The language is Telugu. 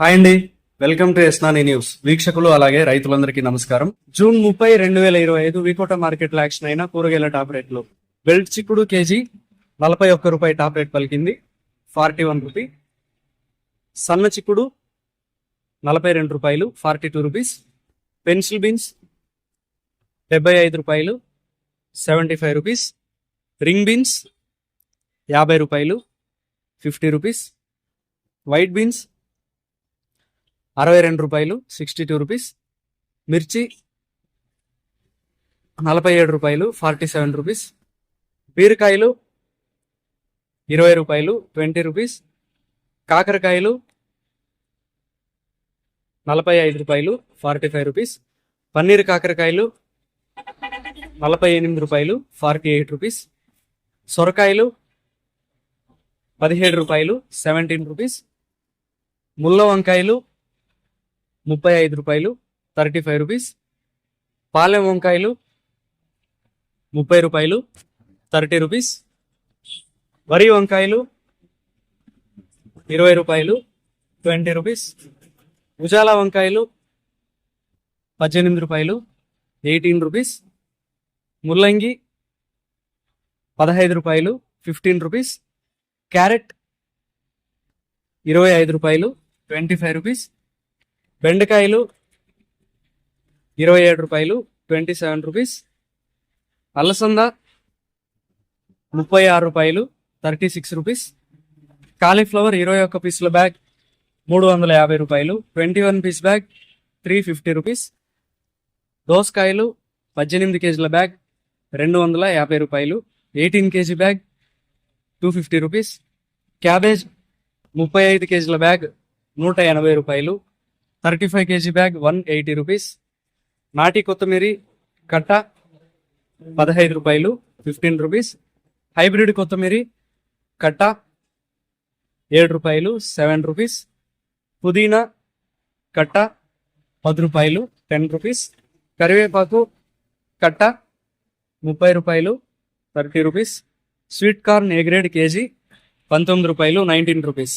హాయ్ అండి. వెల్కమ్ టు ఎస్నాని న్యూస్. వీక్షకులు అలాగే రైతులందరికీ నమస్కారం. జూన్ ముప్పై రెండు వేల ఇరవై ఐదు వికోట మార్కెట్లో యాక్షన్ అయిన కూరగాయల టాప్ రేట్లు. బెల్ట్ చిక్కుడు కేజీ నలభై ఒక్క రూపాయి టాప్ రేట్ పలికింది. Forty one rupee. సన్న చిక్కుడు నలభై రెండు రూపాయలు forty two rupees. Pencil beans డెబ్బై ఐదు రూపాయలు seventy five rupees. Ring beans యాభై రూపాయలు ఫిఫ్టీ రూపీస్. వైట్ బీన్స్ అరవై రెండు రూపాయలు సిక్స్టీ టూ రూపీస్ మిర్చి నలభై ఏడు రూపాయలు ఫార్టీ సెవెన్ రూపీస్ బీరకాయలు ఇరవై రూపాయలు ట్వంటీ రూపీస్ కాకరకాయలు నలభై ఐదు రూపాయలు ఫార్టీ ఫైవ్ రూపీస్ పన్నీర్ కాకరకాయలు నలభై ఎనిమిది రూపాయలు ఫార్టీ ఎయిట్ రూపీస్ సొరకాయలు పదిహేడు రూపాయలు సెవెంటీన్ రూపీస్ ముల్ల వంకాయలు ముప్పై ఐదు రూపాయలు థర్టీ ఫైవ్ రూపీస్. పాలెం వంకాయలు ముప్పై రూపాయలు థర్టీ రూపీస్. వరి వంకాయలు ఇరవై రూపాయలు ట్వంటీ రూపీస్. ఉజాల వంకాయలు పద్దెనిమిది రూపాయలు ఎయిటీన్ రూపీస్. ముల్లంగి పదహైదు రూపాయలు ఫిఫ్టీన్ రూపీస్. క్యారెట్ ఇరవై ఐదు రూపాయలు ట్వంటీ ఫైవ్ రూపీస్. బెండకాయలు ఇరవై ఏడు రూపాయలు ట్వంటీ సెవెన్ రూపీస్ అలసంద ముప్పై ఆరు రూపాయలు థర్టీ సిక్స్ రూపీస్ కాలీఫ్లవర్ ఇరవై ఒక్క పీసుల బ్యాగ్ మూడు వందల యాభై రూపాయలు twenty one piece bag three fifty rupees దోసకాయలు పద్దెనిమిది కేజీల బ్యాగ్ రెండు వందల యాభై రూపాయలు eighteen KG bag two fifty rupees cabbage ముప్పై ఐదు కేజీల బ్యాగ్ నూట ఎనభై రూపాయలు thirty five KG bag one eighty rupees. నాటి కొత్తిమీరి కట్ట పదహైదు రూపాయలు ఫిఫ్టీన్ రూపీస్. హైబ్రిడ్ కొత్తిమీరి కట్ట ఏడు రూపాయలు సెవెన్ రూపీస్. పుదీనా కట్ట పది రూపాయలు టెన్ రూపీస్. కరివేపాకు కట్ట ముప్పై రూపాయలు thirty rupees. Sweet corn A grade KG పంతొమ్మిది రూపాయలు నైన్టీన్ రూపీస్.